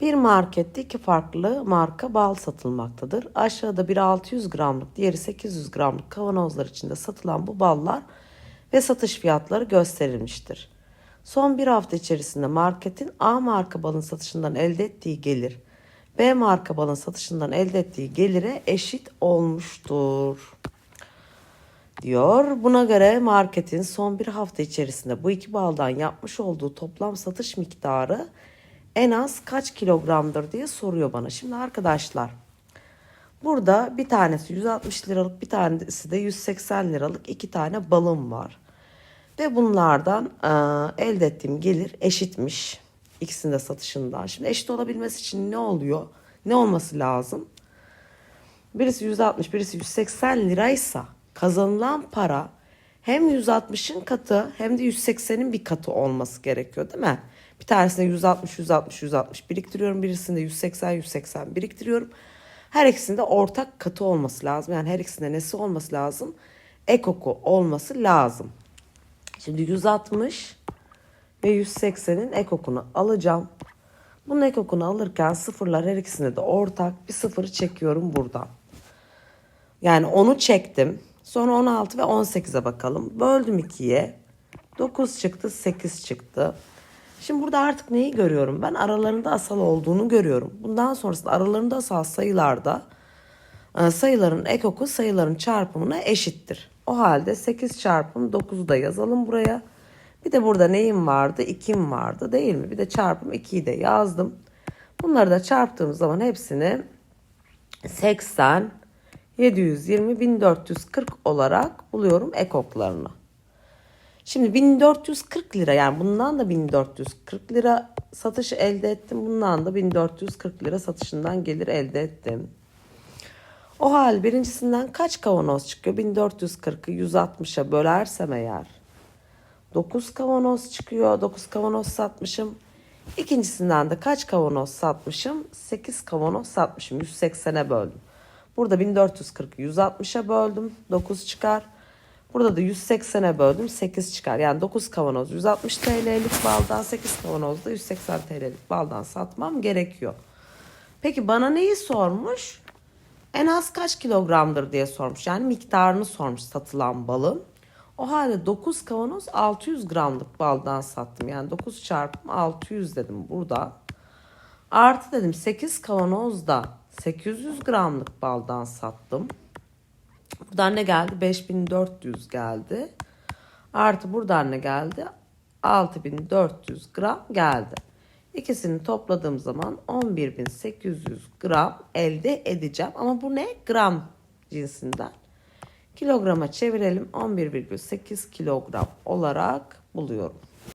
Bir markette iki farklı marka bal satılmaktadır. Aşağıda biri 600 gramlık, diğeri 800 gramlık kavanozlar içinde satılan bu ballar ve satış fiyatları gösterilmiştir. Son bir hafta içerisinde marketin A marka balın satışından elde ettiği gelir, B marka balın satışından elde ettiği gelire eşit olmuştur diyor. Buna göre marketin son bir hafta içerisinde bu iki baldan yapmış olduğu toplam satış miktarı en az kaç kilogramdır diye soruyor bana. Şimdi arkadaşlar burada bir tanesi 160 liralık bir tanesi de 180 liralık iki tane balım var. Ve bunlardan e, elde ettiğim gelir eşitmiş. İkisinin de satışından. Şimdi eşit olabilmesi için ne oluyor? Ne olması lazım? Birisi 160, birisi 180 liraysa kazanılan para hem 160'ın katı hem de 180'in bir katı olması gerekiyor değil mi? Bir tanesinde 160, 160, 160 biriktiriyorum. Birisinde 180, 180 biriktiriyorum. Her ikisinde ortak katı olması lazım. Yani her ikisinde nesi olması lazım? Ekoku olması lazım. Şimdi 160 ve 180'in ekokunu alacağım. Bunun ekokunu alırken sıfırlar her ikisinde de ortak bir sıfırı çekiyorum buradan. Yani onu çektim. Sonra 16 ve 18'e bakalım. Böldüm 2'ye. 9 çıktı, 8 çıktı. Şimdi burada artık neyi görüyorum? Ben aralarında asal olduğunu görüyorum. Bundan sonrasında aralarında asal sayılarda e, sayıların ekoku sayıların çarpımına eşittir. O halde 8 çarpım 9'u da yazalım buraya. Bir de burada neyim vardı? 2'm vardı değil mi? Bir de çarpım 2'yi de yazdım. Bunları da çarptığım zaman hepsini 80, 720, 1440 olarak buluyorum ekoklarını. Şimdi 1440 lira yani bundan da 1440 lira satışı elde ettim. Bundan da 1440 lira satışından gelir elde ettim. O hal birincisinden kaç kavanoz çıkıyor? 1440'ı 160'a bölersem eğer 9 kavanoz çıkıyor. 9 kavanoz satmışım. İkincisinden de kaç kavanoz satmışım? 8 kavanoz satmışım. 180'e böldüm. Burada 1440'ı 160'a böldüm. 9 çıkar. Burada da 180'e böldüm 8 çıkar. Yani 9 kavanoz 160 TL'lik baldan 8 kavanoz da 180 TL'lik baldan satmam gerekiyor. Peki bana neyi sormuş? En az kaç kilogramdır diye sormuş. Yani miktarını sormuş satılan balın. O halde 9 kavanoz 600 gramlık baldan sattım. Yani 9 çarpım 600 dedim burada. Artı dedim 8 kavanoz da 800 gramlık baldan sattım. Buradan ne geldi? 5400 geldi. Artı buradan ne geldi? 6400 gram geldi. İkisini topladığım zaman 11800 gram elde edeceğim. Ama bu ne? Gram cinsinden. Kilograma çevirelim. 11,8 kilogram olarak buluyorum.